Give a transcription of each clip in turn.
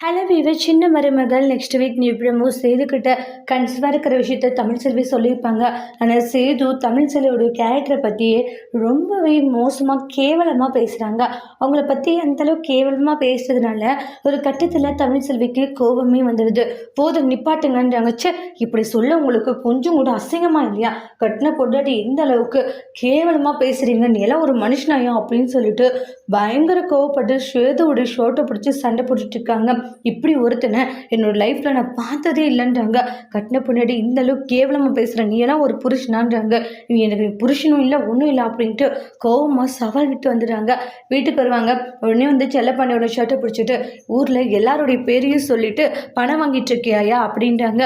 Hello வீவ சின்ன மருமகள் நெக்ஸ்ட் வீக் நியூ ப்ரமோ சேதுக்கிட்ட கன்சிவாக இருக்கிற விஷயத்த தமிழ் செல்வி சொல்லியிருப்பாங்க. ஆனால் சேது தமிழ் செல்வியோடைய கேரக்டரை பற்றியே ரொம்பவே மோசமாக கேவலமாக பேசுகிறாங்க அவங்கள பற்றி அந்தளவு கேவலமாக பேசுறதுனால ஒரு கட்டத்தில் தமிழ் செல்விக்கு கோபமே வந்துடுது. போதும் நிப்பாட்டுங்கன்றாங்க. சே இப்படி சொல்ல உங்களுக்கு கொஞ்சம் கூட அசிங்கமாக இல்லையா? கட்டின பொண்டாட்டி எந்த அளவுக்கு கேவலமாக பேசுகிறீங்க நீ எல்லாம் ஒரு மனுஷனாயா அப்படின்னு சொல்லிட்டு பயங்கர கோவப்பட்டு ஸ்வேதாவோட ஷோட்டை பிடிச்சி சண்டை போட்டுட்ருக்காங்க இப்படி ஒருத்தனை என்னோட லைஃப்பில் நான் பார்த்ததே இல்லைன்றாங்க. கட்டின பின்னாடி இந்த அளவுக்கு கேவலமாக பேசுகிறேன் நீ எல்லாம் ஒரு புருஷனான்றாங்க. நீ எனக்கு புருஷனும் இல்லை ஒன்றும் இல்லை அப்படின்ட்டு கோவமாக சவால் விட்டு வந்துடுறாங்க. வீட்டுக்கு வருவாங்க. உடனே வந்து செல்லப்பாண்டியோட ஷர்ட்டை பிடிச்சிட்டு ஊரில் எல்லாருடைய பேரையும் சொல்லிட்டு பணம் வாங்கிட்டு இருக்கியாயா? அப்படின்றாங்க.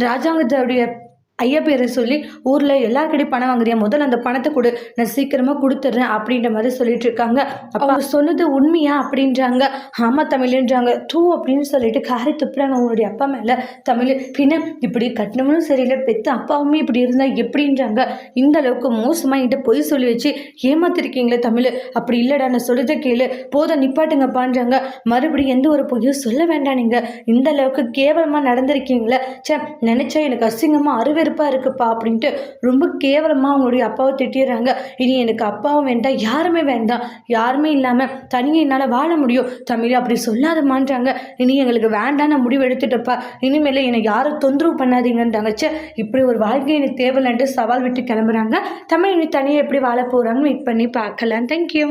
ராஜாங்கத்தோடைய ஐயா பேரை சொல்லி ஊரில் எல்லாருக்கிட்டையும் பணம் வாங்குறியா? முதல்ல அந்த பணத்தை கொடு. நான் சீக்கிரமாக கொடுத்துட்றேன் அப்படின்ற மாதிரி சொல்லிட்டு இருக்காங்க. அப்போ அவங்க சொன்னது உண்மையா அப்படின்றாங்க. ஆமாம் தமிழ்ன்றாங்க. டூ அப்படின்னு சொல்லிட்டு காரி துப்புறாங்க அவங்களுடைய அப்பா மேலே. தமிழ் பின்ன இப்படி கட்டணமும் சரியில்லை பெத்த அப்பாவுமே இப்படி இருந்தால் எப்படின்றாங்க. இந்த அளவுக்கு மோசமாக என்கிட்ட பொய் சொல்லி வச்சு ஏமாத்திருக்கீங்களே தமிழ். அப்படி இல்லைடா நான் சொல்கிறத கேளு. போதும் நிப்பாட்டுங்கப்பான்றாங்க. மறுபடியும் எந்த ஒரு பொய்யும் சொல்ல வேண்டாம் நீங்கள் இந்த அளவுக்கு கேவலமாக நடந்திருக்கீங்களே. சே நினச்சா எனக்கு அசிங்கமாக அருவருப்பாக இருக்குப்பா அப்படின்ட்டு ரொம்ப கேவலமாக அவங்களுடைய அப்பாவை திட்டிடுறாங்க. இனி எனக்கு அப்பாவும் வேண்டாம் யாருமே வேண்டாம். யாருமே இல்லாமல் தனியாக என்னால் வாழ முடியும். தமிழ் அப்படி சொல்லாதமான்றாங்க இனி எங்களுக்கு வேண்டாம் நான் முடிவு எடுத்துட்டப்பா இனிமேல் என்னை யாரும் தொந்தரவு பண்ணாதீங்கன்றாங்க ச்சே இப்படி ஒரு வாழ்க்கை எனக்கு தேவையில்லைன்ட்டு சவால் விட்டு கிளம்புறாங்க. தமிழ் இனி தனியாக எப்படி வாழ போகிறாங்கன்னு வெயிட் பண்ணி பார்க்கலாம். தேங்க்யூ